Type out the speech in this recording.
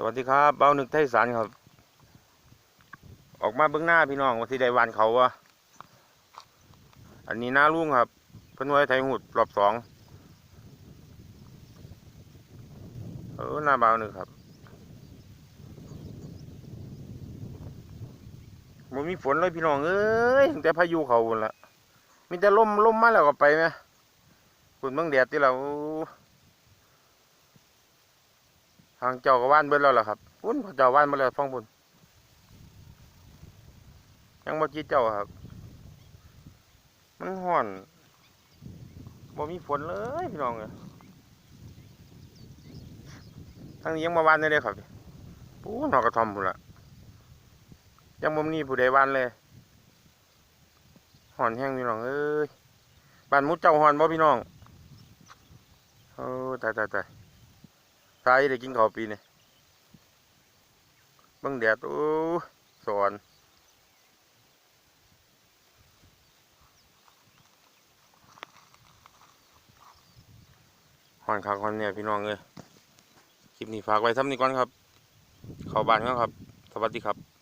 สวัสดีครับเบ้าหนึกไทยสารครับ ออกมาเบื้องหน้าพี่น้องว่าที่ได้วานเขาวะอันนี้หน้าลุงครับเพิ่นไว้ไทยหุดรอบสองเออหน้าเบาหนึกครับมันมีฝนเลยพี่น้องเอ้ยแต่พายุเขาหมดละมีแต่ลมลมมาแล้วก็ไปไหมคุณเบิ่งแดดที่เรา ทางเจ้าก็ว่านเบิดแล้วล่ะครับพุ่นเขาเจ้าว่านมาแล้วฟังพุ่นยังบ่จีเจ้าครับ มันห่อนบ่มีฝนเลยพี่น้องเอ้ยทางนี้ยังมาว่านได้เลยครับปูนหอกกระทอมพุ่นละยังบ่มีผู้ใดว่านเลยห่อนแห้งพี่น้องเอ้ยบ้านมุดเจ้าห่อนบ่พี่น้องโอ้ตายตายตาย้ายได้กินข้าวปีนี่บังแดดโอ้สอนหอนคักหอนเนี่ยพี่น้องเลยคลิปนี้ฝากไว้ซ้ำนี้ก่อนครับ เข้าบ้านกันครับ สวัสดีครับ